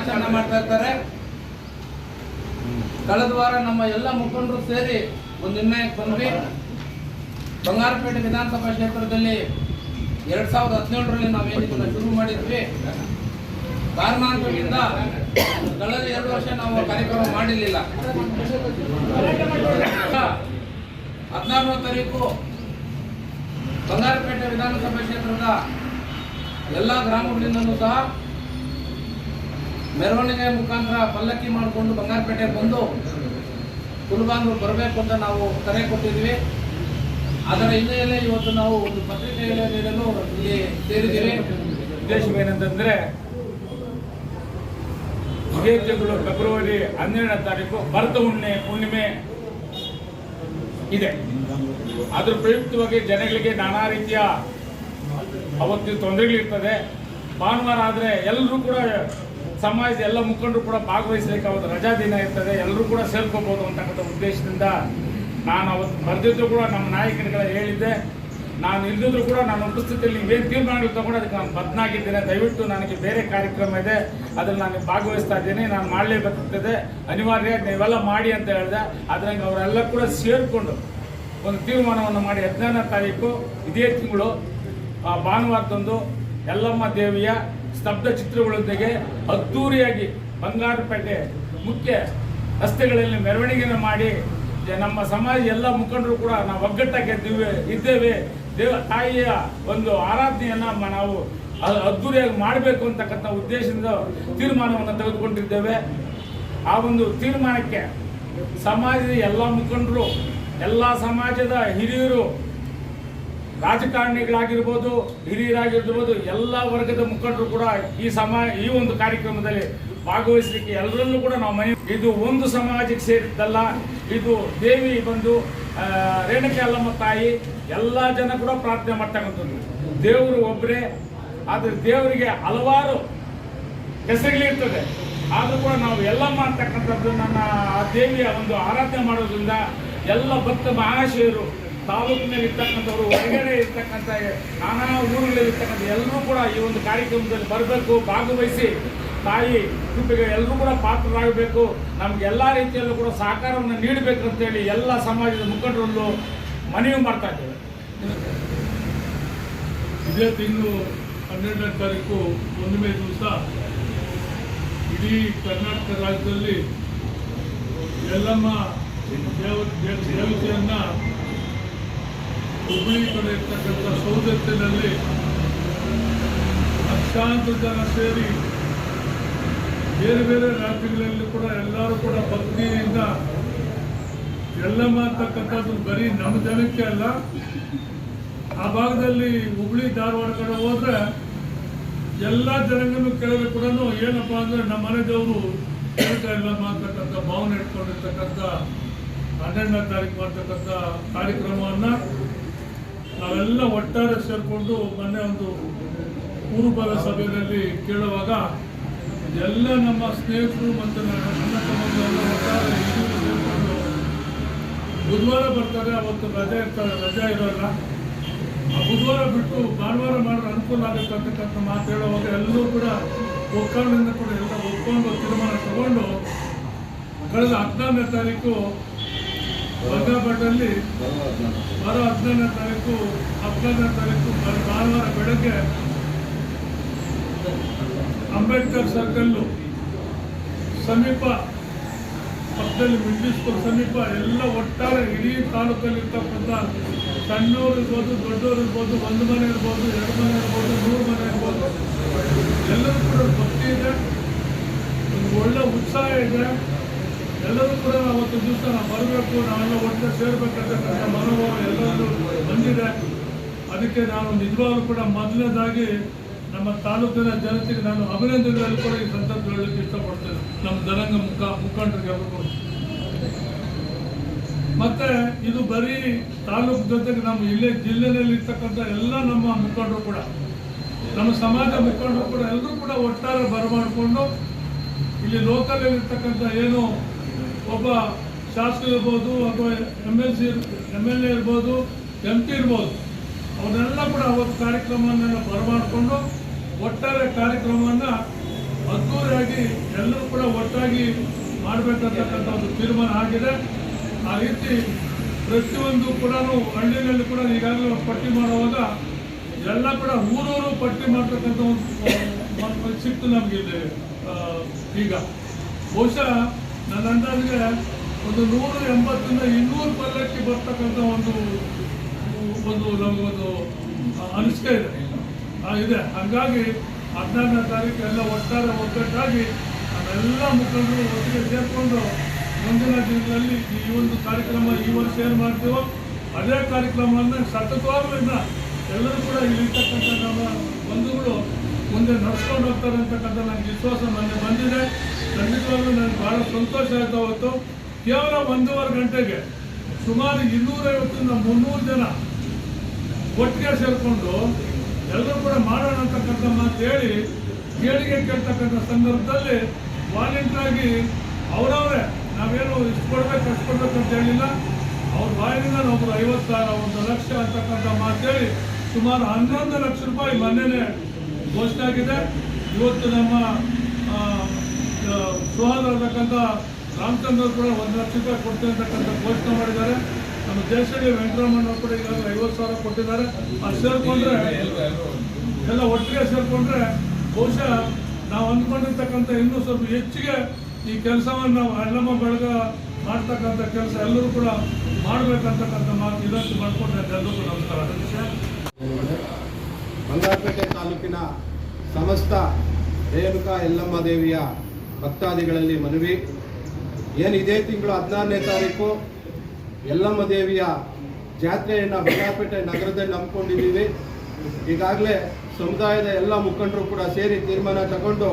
ಆಚರಣೆ ಮಾಡ್ತಾ ಇರ್ತಾರೆ. ಕಳೆದ ವಾರ ನಮ್ಮ ಎಲ್ಲ ಮುಖಂಡರು ಸೇರಿ ಒಂದು ನಿರ್ಣಯಕ್ಕೆ ಬಂದ್ವಿ. ಬಂಗಾರಪೇಟೆ ವಿಧಾನಸಭಾ ಕ್ಷೇತ್ರದಲ್ಲಿ ಎರಡ್ ಸಾವಿರದ ಹದಿನೇಳರಲ್ಲಿ ನಾವೇನಿದ್ದನ್ನ ಶುರು ಮಾಡಿದ್ವಿ. ಕಾರಣಾಂತರದಿಂದ ಕಳೆದ ಎರಡು ವರ್ಷ ನಾವು ಕಾರ್ಯಕ್ರಮ ಮಾಡಿರಲಿಲ್ಲ. ಹದಿನಾರನೇ ತಾರೀಕು ಬಂಗಾರಪೇಟೆ ವಿಧಾನಸಭಾ ಕ್ಷೇತ್ರದ ಎಲ್ಲ ಗ್ರಾಮಗಳಿಂದಲೂ ಸಹ ಮೆರವಣಿಗೆ ಮುಖಾಂತರ ಪಲ್ಲಕ್ಕಿ ಮಾಡಿಕೊಂಡು ಬಂಗಾರಪೇಟೆ ಬಂದು ಕುಲಬಾಂಧವರು ಬರಬೇಕು ಅಂತ ನಾವು ಕರೆ ಕೊಟ್ಟಿದ್ವಿ. ಅದರ ಹಿನ್ನೆಲೆಯಲ್ಲಿ ಇವತ್ತು ನಾವು ಒಂದು ಪತ್ರಿಕೆಯಲ್ಲಿ ನೀಡಲು ಇಲ್ಲಿ ಸೇರಿದ್ದೀವಿ. ಉದ್ದೇಶವೇನಂತಂದ್ರೆ, ಇದೇ ತಿಂಗಳು ಫೆಬ್ರವರಿ ಹನ್ನೆರಡನೇ ತಾರೀಕು ಭರತ ಹುಣ್ಣೆ ಹುಣ್ಣಿಮೆ ಇದೆ. ಅದ್ರ ಪ್ರಯುಕ್ತವಾಗಿ ಜನಗಳಿಗೆ ನಾನಾ ರೀತಿಯ ಅವತ್ತಿನ ತೊಂದರೆಗಳಿರ್ತದೆ. ಭಾನುವಾರ ಆದರೆ ಎಲ್ಲರೂ ಕೂಡ ಸಮಾಜದ ಎಲ್ಲ ಮುಖಂಡರು ಕೂಡ ಭಾಗವಹಿಸಲಿಕ್ಕೆ ರಜಾ ದಿನ ಇರ್ತದೆ. ಎಲ್ಲರೂ ಕೂಡ ಸೇರ್ಕೋಬಹುದು ಅಂತಕ್ಕಂಥ ಉದ್ದೇಶದಿಂದ ನಾನು ಅವತ್ತು ಬರೆದಿದ್ರು ಕೂಡ ನಮ್ಮ ನಾಯಕರುಗಳ ಹೇಳಿದ್ದೆ. ನಾನು ಇಲ್ಲದಿದ್ರು ಕೂಡ ನಾನು ಉಪಸ್ಥಿತಿಯಲ್ಲಿ ಇವೇನು ತೀರ್ಮಾನಗಳು ತಗೊಂಡು ಅದಕ್ಕೆ ನಾನು ಬದ್ನಾಗಿದ್ದೇನೆ ದಯವಿಟ್ಟು ನನಗೆ ಬೇರೆ ಕಾರ್ಯಕ್ರಮ ಇದೆ. ಅದ್ರಲ್ಲಿ ನಾನು ಭಾಗವಹಿಸ್ತಾ ಇದ್ದೀನಿ. ನಾನು ಮಾಡಲೇಬೇಕಾಗ್ತದೆ. ಅನಿವಾರ್ಯ ನೀವೆಲ್ಲ ಮಾಡಿ ಅಂತ ಹೇಳಿದೆ. ಅದ್ರಂಗೆ ಅವರೆಲ್ಲ ಕೂಡ ಸೇರಿಕೊಂಡು ಒಂದು ತೀರ್ಮಾನವನ್ನು ಮಾಡಿ ಹದಿನಾರನೇ ತಾರೀಕು, ಇದೇ ತಿಂಗಳು ಭಾನುವಾರದಂದು ಯಲ್ಲಮ್ಮ ದೇವಿಯ ಸ್ತಬ್ಧ ಚಿತ್ರಗಳೊಂದಿಗೆ ಅದ್ದೂರಿಯಾಗಿ ಬಂಗಾರಪೇಟೆ ಮುಖ್ಯ ರಸ್ತೆಗಳಲ್ಲಿ ಮೆರವಣಿಗೆಯನ್ನು ಮಾಡಿ ನಮ್ಮ ಸಮಾಜ ಎಲ್ಲ ಮುಖಂಡರು ಕೂಡ ನಾವು ಒಗ್ಗಟ್ಟಾಗಿ ಇದ್ದೀವಿ ದೇವ, ತಾಯಿಯ ಒಂದು ಆರಾಧನೆಯನ್ನ ನಾವು ಅದ್ದೂರಿಯಾಗಿ ಮಾಡಬೇಕು ಅಂತಕ್ಕಂಥ ಉದ್ದೇಶದಿಂದ ತೀರ್ಮಾನವನ್ನು ತೆಗೆದುಕೊಂಡಿದ್ದೇವೆ. ಆ ಒಂದು ತೀರ್ಮಾನಕ್ಕೆ ಸಮಾಜದ ಎಲ್ಲ ಮುಖಂಡರು, ಎಲ್ಲ ಸಮಾಜದ ಹಿರಿಯರು ರಾಜಕಾರಣಿಗಳಾಗಿರ್ಬೋದು, ಹಿರಿಯರಾಗಿರ್ಬೋದು, ಎಲ್ಲ ವರ್ಗದ ಮುಖಂಡರು ಕೂಡ ಈ ಸಮ, ಈ ಒಂದು ಕಾರ್ಯಕ್ರಮದಲ್ಲಿ ಭಾಗವಹಿಸಲಿಕ್ಕೆ ಎಲ್ಲರಲ್ಲೂ ಕೂಡ ನಾವು ಮನೆ ಇದು ಒಂದು ಸಮಾಜಕ್ಕೆ ಸೇರಿದ್ದಲ್ಲ. ಇದು ದೇವಿ ಬಂದು ರೇಣುಕೆ ಅಲ್ಲಮ್ಮ ತಾಯಿ, ಎಲ್ಲ ಜನ ಕೂಡ ಪ್ರಾರ್ಥನೆ ಮಾಡ್ತಕ್ಕಂಥದ್ದು. ದೇವರು ಒಬ್ಬರೇ ಆದರೆ ದೇವರಿಗೆ ಹಲವಾರು ಹೆಸರುಗಳಿರ್ತದೆ ಆದರೂ ಕೂಡ ನಾವು ಎಲ್ಲ ಮಾಡ್ತಕ್ಕಂಥದ್ದು ನನ್ನ ಆ ದೇವಿಯ ಒಂದು ಆರಾಧನೆ ಮಾಡೋದ್ರಿಂದ ಎಲ್ಲ ಭಕ್ತ ಮಹಾಶಯರು ತಾಲೂಕಿನಲ್ಲಿ ಇರ್ತಕ್ಕಂಥವ್ರು ಹೊರಗಡೆ ಇರ್ತಕ್ಕಂಥ ನಾನಾ ಊರುಗಳಲ್ಲಿ ಇರ್ತಕ್ಕಂಥ ಎಲ್ಲರೂ ಕೂಡ ಈ ಒಂದು ಕಾರ್ಯಕ್ರಮದಲ್ಲಿ ಬರಬೇಕು, ಭಾಗವಹಿಸಿ. ತಾಯಿ ಕುಟುಂಬಿಗೆ ಎಲ್ಲರೂ ಕೂಡ ಪಾತ್ರರಾಗಬೇಕು. ನಮ್ಗೆ ಎಲ್ಲ ರೀತಿಯಲ್ಲೂ ಕೂಡ ಸಹಕಾರವನ್ನು ನೀಡಬೇಕು ಅಂತೇಳಿ ಎಲ್ಲ ಸಮಾಜದ ಮುಖಂಡರಲ್ಲೂ ಮನವಿ ಮಾಡ್ತಾ ಇದ್ದೇವೆ. ಇದೇ ತಿಂಗಳು ಹನ್ನೆರಡನೇ ತಾರೀಕು, ಒಂದನೇ ದಿವಸ ಇಡೀ ಕರ್ನಾಟಕ ರಾಜ್ಯದಲ್ಲಿ ಎಲ್ಲಮ್ಮ ದೇವ- ದೇವತೆಯನ್ನ ಹುಬ್ಬಳ್ಳಿ ಕಡೆ ಇರ್ತಕ್ಕಂಥ ಸೌದತ್ತಿನಲ್ಲಿ ಲಕ್ಷಾಂತರ ಜನ ಸೇರಿ ಬೇರೆ ಬೇರೆ ರಾಜ್ಯಗಳಲ್ಲಿ ಕೂಡ ಎಲ್ಲರೂ ಕೂಡ ಭಕ್ತಿಯಿಂದ ಎಲ್ಲಮ್ಮ ಮಾಡ್ತಕ್ಕಂಥದ್ದು ಬರೀ ನಮ್ಮ ಜನಕ್ಕೆ ಅಲ್ಲ, ಆ ಭಾಗದಲ್ಲಿ ಹುಬ್ಳಿ, ಧಾರವಾಡ ಕಡೆ ಹೋದ್ರೆ ಎಲ್ಲ ಜನಗಳನ್ನು ಕೇಳಿದ್ರೆ ಕೂಡ ಏನಪ್ಪಾ ಅಂದ್ರೆ ನಮ್ಮ ಮನೆ ದೇವರು ಕೇಳ್ತಾ ಇಲ್ಲಮ್ಮ ಅಂತಕ್ಕಂಥ ಭಾವನೆ ಇಟ್ಕೊಂಡಿರ್ತಕ್ಕಂಥ ಹನ್ನೆರಡನೇ ತಾರೀಕು ಮಾಡ್ತಕ್ಕಂಥ ಕಾರ್ಯಕ್ರಮವನ್ನ ನಾವೆಲ್ಲ ಒಟ್ಟಾರೆ ಸೇರಿಕೊಂಡು ಮೊನ್ನೆ ಒಂದು ಪೂರ್ವಭಾಗ ಸಭೆಯಲ್ಲಿ ಕೇಳುವಾಗ ಎಲ್ಲ ನಮ್ಮ ಸ್ನೇಹಿತರು ಮತ್ತು ನನ್ನ ತಮ್ಮಂದಿರೆಲ್ಲ ಒಟ್ಟಾರೆ ಬುಧವಾರ ಬರ್ತಾರೆ ಅವತ್ತು ರಜೆ ಇರ್ತಾರೆ ರಜೆ ಇರೋಲ್ಲ. ಆ ಬುಧವಾರ ಬಿಟ್ಟು ಭಾನುವಾರ ಮಾಡಿದ್ರೆ ಅನುಕೂಲ ಆಗುತ್ತೆ ಅಂತಕ್ಕಂಥ ಮಾತು ಹೇಳುವಾಗ ಎಲ್ಲರೂ ಕೂಡ ಒಕ್ಕಲಿಂದ ಕೂಡ ಎಲ್ಲ ಒಪ್ಕೊಂಡು ತೀರ್ಮಾನ ತಗೊಂಡು, ಕಳೆದ ಹದಿನಾರನೇ ತಾರೀಕು ಬಂಗಾಬಾಟಲ್ಲಿ ಬರೋ ಹದಿನೈದನೇ ತಾರೀಕು ಹದಿನೈದನೇ ತಾರೀಕು ಭಾನುವಾರ ಬೆಳಗ್ಗೆ ಅಂಬೇಡ್ಕರ್ ಸರ್ಕಲ್ಲು ಸಮೀಪ, ಪಕ್ಕದಲ್ಲಿ ಮಿಡ್ಲ್ ಸ್ಕೂಲ್ ಸಮೀಪ ಎಲ್ಲ ಒಟ್ಟಾರೆ ಇಡೀ ತಾಲೂಕಲ್ಲಿ ಇರ್ತಕ್ಕಂಥ ಸಣ್ಣವ್ರು ಇರ್ಬೋದು, ದೊಡ್ಡವ್ರು ಇರ್ಬೋದು, ಒಂದು ಮನೆ ಇರ್ಬೋದು, ಎರಡು ಮನೆ ಇರ್ಬೋದು ನೂರು ಮನೆ ಇರ್ಬೋದು, ಎಲ್ಲರೂ ಕೂಡ ಭಕ್ತಿ ಇದೆ, ಒಂದು ಒಳ್ಳೆ ಉತ್ಸಾಹ ಇದೆ. ಎಲ್ಲರೂ ಕೂಡ ಅವತ್ತು ದಿವಸ ನಾವು ಬರಬೇಕು, ನಾವೆಲ್ಲ ಒಟ್ಟಿಗೆ ಸೇರ್ಬೇಕಂತಕ್ಕಂಥ ಮನೋಭಾವ ಎಲ್ಲರೂ ಬಂದಿದೆ. ಅದಕ್ಕೆ ನಾನು ನಿಜವಾಗ್ಲೂ ಕೂಡ ಮೊದಲನೇದಾಗಿ ನಮ್ಮ ತಾಲೂಕಿನ ಜನತೆಗೆ ನಾನು ಅಭಿನಂದನೆಗಳು ಕೂಡ ಈ ಸಂದರ್ಭ ಹೇಳಲಿಕ್ಕೆ ಇಷ್ಟಪಡ್ತೇನೆ. ನಮ್ಮ ಜನಾಂಗ ಮುಖ, ಮುಖಂಡರಿಗೆ ಅವರು ಮತ್ತೆ ಇದು ಬರೀ ತಾಲೂಕು ಜೊತೆಗೆ ನಮ್ಮ ಇಲ್ಲೇ ಜಿಲ್ಲೆಯಲ್ಲಿ ಇರ್ತಕ್ಕಂಥ ಎಲ್ಲ ನಮ್ಮ ಮುಖಂಡರು ಕೂಡ, ನಮ್ಮ ಸಮಾಜ ಮುಖಂಡರು ಕೂಡ ಎಲ್ಲರೂ ಕೂಡ ಒಟ್ಟಾರೆ ಬರಮಾಡಿಕೊಂಡು ಇಲ್ಲಿ ಲೋಕಲಲ್ಲಿರ್ತಕ್ಕಂಥ ಏನು ಒಬ್ಬ ಶಾಸಕ ಇರ್ಬೋದು ಅಥವಾ M L C M L A ಇರ್ಬೋದು ಎಂ ಪಿ ಇರ್ಬೋದು ಅವನ್ನೆಲ್ಲ ಕೂಡ ಅವತ್ತು ಕಾರ್ಯಕ್ರಮವನ್ನೆಲ್ಲ ಬರಮಾಡಿಕೊಂಡು ಒಟ್ಟಾರೆ ಕಾರ್ಯಕ್ರಮವನ್ನು ಅದ್ದೂರಿಯಾಗಿ ಎಲ್ಲರೂ ಕೂಡ ಒಟ್ಟಾಗಿ ಮಾಡಬೇಕಂತಕ್ಕಂಥ ಒಂದು ತೀರ್ಮಾನ ಆಗಿದೆ. ಆ ರೀತಿ ಪ್ರತಿಯೊಂದು ಕೂಡ ಹಳ್ಳಿಯಲ್ಲಿ ಕೂಡ ಈಗಾಗಲೇ ಪಟ್ಟಿ ಮಾಡುವಾಗ ಎಲ್ಲ ಕೂಡ ಊರೂರು ಪಟ್ಟಿ ಮಾಡ್ತಕ್ಕಂಥ ಒಂದು ನಮಗಿದೆ ಸಿಕ್ತು ನಮ್ಗೆ ಈಗ ಬಹುಶಃ ನನ್ನ ಅಂದಾಜಿಗೆ ಒಂದು ನೂರ ಎಂಬತ್ತರಿಂದ ಇನ್ನೂರು ಪಲ್ಲಕ್ಕಿ ಬರ್ತಕ್ಕಂಥ ಒಂದು ಒಂದು ನಮಗೊಂದು ಅನಿಸಿಕೆ ಇದೆ. ಇದೆ. ಹಾಗಾಗಿ ಹದಿನಾರನೇ ತಾರೀಕು ಎಲ್ಲ ಒಟ್ಟಾರೆ ಒಗ್ಗಟ್ಟಾಗಿ ನಾವೆಲ್ಲ ಮುಖಂಡರು ಒಟ್ಟಿಗೆ ಸೇರಿಕೊಂಡು ಮುಂದಿನ ದಿನಗಳಲ್ಲಿ ಈ ಒಂದು ಕಾರ್ಯಕ್ರಮ ಈ ವರ್ಷ ಏನು ಮಾಡ್ತೀವೋ ಅದೇ ಕಾರ್ಯಕ್ರಮವನ್ನು ಸತತವಾಗಲಿಂದ ಎಲ್ಲರೂ ಕೂಡ ಇಲ್ಲಿರ್ತಕ್ಕಂಥ ನಮ್ಮ ಬಂಧುಗಳು ಮುಂದೆ ನಡ್ಸ್ಕೊಂಡು ಹೋಗ್ತಾರೆ ಅಂತಕ್ಕಂಥ ನನಗೆ ವಿಶ್ವಾಸ ಮೊನ್ನೆ ಬಂದಿದೆ. ಖಂಡಿತವಾಗ್ಲೂ ನನಗೆ ಬಹಳ ಸಂತೋಷ ಆಯ್ತು ಅವತ್ತು. ಕೇವಲ ಒಂದೂವರೆ ಗಂಟೆಗೆ ಸುಮಾರು ಇನ್ನೂರೈವತ್ತರಿಂದ ಮುನ್ನೂರು ಜನ ಒಟ್ಟಿಗೆ ಸೇರಿಕೊಂಡು ಎಲ್ಲರೂ ಕೂಡ ಮಾಡೋಣ ಅಂತಕ್ಕಂಥ ಮಾತು ಹೇಳಿ ಕೇಳಿಗೆ ಕೇಳ್ತಕ್ಕಂಥ ಸಂದರ್ಭದಲ್ಲಿ ವಾಲೆಂಟ್ರ್ ಆಗಿ ಅವರವರೇ ನಾವೇನು ಇಷ್ಟು ಕೊಡ್ಬೇಕು, ಅಷ್ಟು ಕೊಡ್ಬೇಕು ಅಂತ ಹೇಳಿಲ್ಲ. ಅವ್ರ ಬಾಯಿನಿಂದ ನಾವು ಐವತ್ತು ಸಾವಿರ ಒಂದು ಲಕ್ಷ ಅಂತಕ್ಕಂಥ ಮಾತು ಹೇಳಿ ಸುಮಾರು ಹನ್ನೊಂದು ಲಕ್ಷ ರೂಪಾಯಿ ಮೊನ್ನೆನೇ ಘೋಷಣೆ ಆಗಿದೆ. ಇವತ್ತು ನಮ್ಮ ಸುಹಾದರ್ತಕ್ಕಂಥ ರಾಮಚಂದ್ರ ಕೂಡ ಒಂದು ಲಕ್ಷ ರೂಪಾಯಿ ಕೊಡ್ತೀನಿ ಅಂತಕ್ಕಂಥ ಘೋಷಣೆ ಮಾಡಿದ್ದಾರೆ. ನಮ್ಮ ದೇಶದಲ್ಲಿ ವೆಂಕಟರಾಮಣ್ಣ ಕೂಡ ಈಗಾಗಲೇ ಐವತ್ತು ಸಾವಿರ ಕೊಟ್ಟಿದ್ದಾರೆ. ಅದು ಸೇರಿಕೊಂಡ್ರೆ, ಎಲ್ಲ ಒಟ್ಟಿಗೆ ಸೇರಿಕೊಂಡ್ರೆ ಬಹುಶಃ ನಾವು ಅಂದ್ಕೊಂಡಿರ್ತಕ್ಕಂಥ ಇನ್ನೂ ಸ್ವಲ್ಪ ಹೆಚ್ಚಿಗೆ ಈ ಕೆಲಸವನ್ನು ನಾವು ಅಣ್ಣಮ್ಮ ಬೆಳಗ ಮಾಡ್ತಕ್ಕಂಥ ಕೆಲಸ ಎಲ್ಲರೂ ಕೂಡ ಮಾಡಬೇಕಂತಕ್ಕಂಥ ಮಾತು ಇದಕ್ಕೆ ಮಾಡಿಕೊಂಡ್ರೆ ಎಲ್ಲರಿಗೂ ನಮಸ್ಕಾರ. ಬಂಗಾರಪೇಟೆ ತಾಲೂಕಿನ ಸಮಸ್ತ ರೇಣುಕಾ ಯಲ್ಲಮ್ಮ ದೇವಿಯ ಭಕ್ತಾದಿಗಳಲ್ಲಿ ಮನವಿ. ಏನು ಇದೇ ತಿಂಗಳು ಹದಿನಾರನೇ ತಾರೀಕು? ಯಲ್ಲಮ್ಮ ದೇವಿಯ ಜಾತ್ರೆಯನ್ನು ಬಂಗಾರಪೇಟೆ ನಗರದಲ್ಲಿ ನಂಬ್ಕೊಂಡಿದ್ದೀವಿ. ಈಗಾಗಲೇ ಸಮುದಾಯದ ಎಲ್ಲ ಮುಖಂಡರು ಕೂಡ ಸೇರಿ ತೀರ್ಮಾನ ತಗೊಂಡು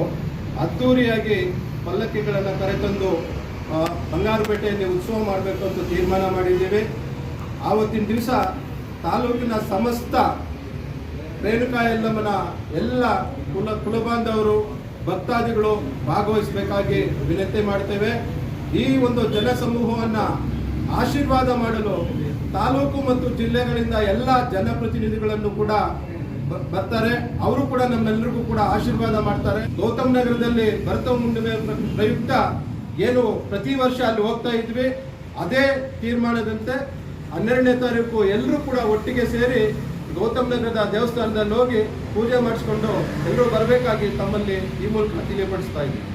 ಅದ್ದೂರಿಯಾಗಿ ಪಲ್ಲಕ್ಕಿಗಳನ್ನು ಕರೆತಂದು ಬಂಗಾರಪೇಟೆಯಲ್ಲಿ ಉತ್ಸವ ಮಾಡಬೇಕು ಅಂತ ತೀರ್ಮಾನ ಮಾಡಿದ್ದೀವಿ. ಆವತ್ತಿನ ದಿವಸ ತಾಲೂಕಿನ ಸಮಸ್ತ ರೇಣುಕಾ ಎಲ್ಲಮ್ಮನ ಎಲ್ಲ ಕುಲ ಕುಲಬಾಂಧವರು, ಭಕ್ತಾದಿಗಳು ಭಾಗವಹಿಸಬೇಕಾಗಿ ವಿನಂತಿ ಮಾಡ್ತೇವೆ. ಈ ಒಂದು ಜನಸಮೂಹವನ್ನು ಆಶೀರ್ವಾದ ಮಾಡಲು ತಾಲೂಕು ಮತ್ತು ಜಿಲ್ಲೆಗಳಿಂದ ಎಲ್ಲ ಜನಪ್ರತಿನಿಧಿಗಳನ್ನು ಕೂಡ ಬರ್ತಾರೆ. ಅವರು ಕೂಡ ನಮ್ಮೆಲ್ಲರಿಗೂ ಕೂಡ ಆಶೀರ್ವಾದ ಮಾಡ್ತಾರೆ. ಗೌತಮ್ ನಗರದಲ್ಲಿ ಭರತ ಹುಣ್ಣಿಮೆ ಪ್ರಯುಕ್ತ ಏನು ಪ್ರತಿ ವರ್ಷ ಅಲ್ಲಿ ಹೋಗ್ತಾ ಇದ್ವಿ. ಅದೇ ತೀರ್ಮಾನದಂತೆ ಹನ್ನೆರಡನೇ ತಾರೀಕು ಎಲ್ಲರೂ ಕೂಡ ಒಟ್ಟಿಗೆ ಸೇರಿ ಗೌತಮ್ ನಗರದ ದೇವಸ್ಥಾನದಲ್ಲಿ ಹೋಗಿ ಪೂಜೆ ಮಾಡಿಸ್ಕೊಂಡು ಎಲ್ಲರೂ ಬರಬೇಕಾಗಿ ತಮ್ಮಲ್ಲಿ ಈ ಮೂಲಕ ತಿಳಿಯಪಡಿಸ್ತಾ ಇದ್ದೀವಿ